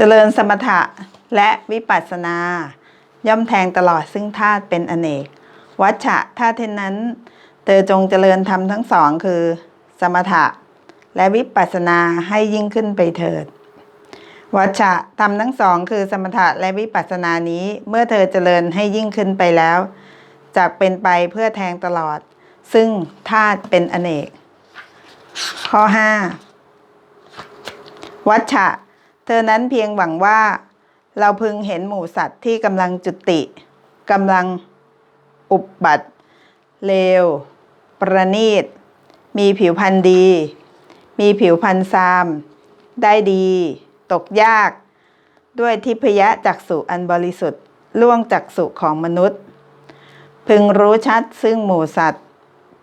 เจริญสมถะและวิปัสสนา ย่อมแทงตลอดซึ่งธาตุเป็นอเนก วัชชะถ้าเท่นนั้น เธอจงเจริญธรรมทั้งสองคือ สมถะ และวิปัสสนาให้ยิ่งขึ้นไปเถิด วัชชะธรรมทั้งสองคือสมถะและวิปัสสนานี้เมื่อเธอเจริญให้ยิ่งขึ้นไปแล้วจากเป็นไปเพื่อแทงตลอด ซึ่งธาตุเป็นอเนก ข้อ 5 วัชชะ เธอนั้นเพียงหวังว่า เราพึงเห็นหมู่สัตว์ที่กำลังจุติกำลังอุบบัติเลว ประณีต มีผิวพรรณดี มีผิวพรรณซาม ได้ดี ตกยาก ด้วยทิพยะจักษุอันบริสุทธิ์ล่วงจักษุของมนุษย์ พึงรู้ชัดซึ่งหมู่สัตว์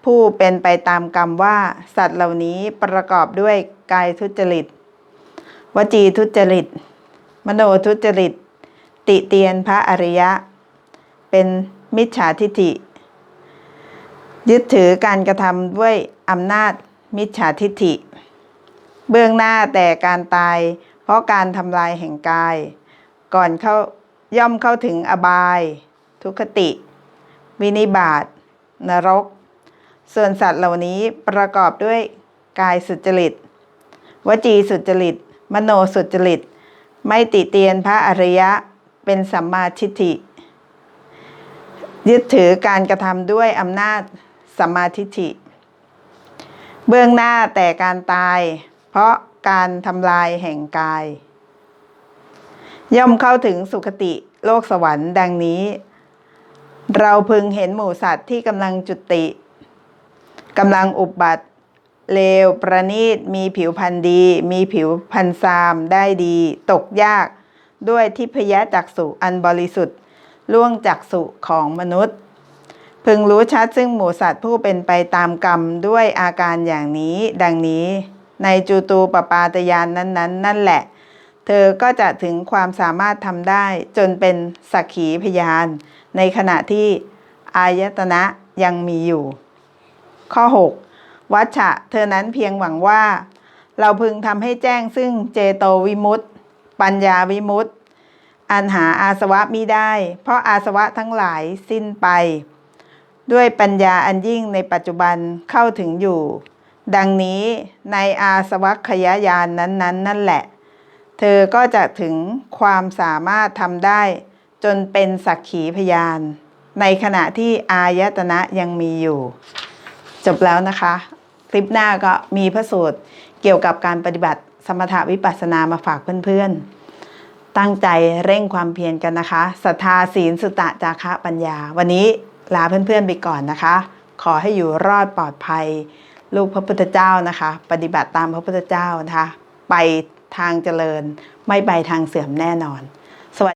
ผู้เป็นไปตามกรรมว่าสัตว์เหล่านี้ประกอบด้วยกายทุจริต วจีทุจริต มโนทุจริต ติเตียนพระอริยะ เป็นมิจฉาทิฏฐิ ยึดถือการกระทำด้วยอำนาจมิจฉาทิฏฐิ เบื้องหน้าแต่การตาย เพราะการทำลายแห่งกาย ก่อนเข้าย่อมเข้าถึงอบาย ทุคติ วินิบาตนรก ส่วนสัตว์เหล่านี้ประกอบด้วยกายสุจริต วจีสุจริต มโนสุจริต ไม่ติเตียนพระอริยะเป็นสัมมาทิฏฐิ ยึดถือการกระทำด้วยอำนาจสัมมาทิฏฐิ เบื้องหน้าแต่การตาย เพราะการทำลายแห่งกาย ย่อมเข้าถึงสุคติโลกสวรรค์ดังนี้ เราพึงเห็นหมู่สัตว์ที่กำลังจุติกำลังอุบบัติ เลวประณีตมีผิวพรรณดี มีผิวพรรณซามได้ดี ตกยาก ด้วยทิพยจักษุอันบริสุทธิ์ล่วงจักษุของมนุษย์ พึงรู้ชัดซึ่งหมูสัตว์ผู้เป็นไปตามกรรมด้วยอาการอย่างนี้ ดังนี้ ในจูตูปปาตยานนั้นๆนั่นแหละ เธอก็จะถึงความสามารถทำได้จนเป็นสักขีพยาน ในขณะที่อายตนะยังมีอยู่ ข้อ 6 วัชชะเธอนั้นเพียงหวังว่า เราพึงทำให้แจ้งซึ่งเจโตวิมุตติปัญญาวิมุตติอันหาอาสวะมิได้ เพราะอาสวะทั้งหลายสิ้นไป ด้วยปัญญาอันยิ่งในปัจจุบันเข้าถึงอยู่ ดังนี้ในอาสวัคยายานนั้นๆนนนั่นแหละ เธอก็จะถึงความสามารถทำได้ จนเป็นสักขีพยาน ในขณะที่อายตนะยังมีอยู่ จบแล้วนะคะ ลิปหน้าก็มีพระสูตรเกี่ยวกับการปฏิบัติสมถะวิปัสสนามาฝากเพื่อนๆ ตั้งใจเร่งความเพียรกันนะคะศรัทธาศีลสุตะจาคะปัญญา วันนี้ลาเพื่อนๆไปก่อนนะคะ ขอให้อยู่รอดปลอดภัย ลูกพระพุทธเจ้านะคะ ปฏิบัติตามพระพุทธเจ้านะคะ ไปทางเจริญไม่ไปทางเสื่อมแน่นอน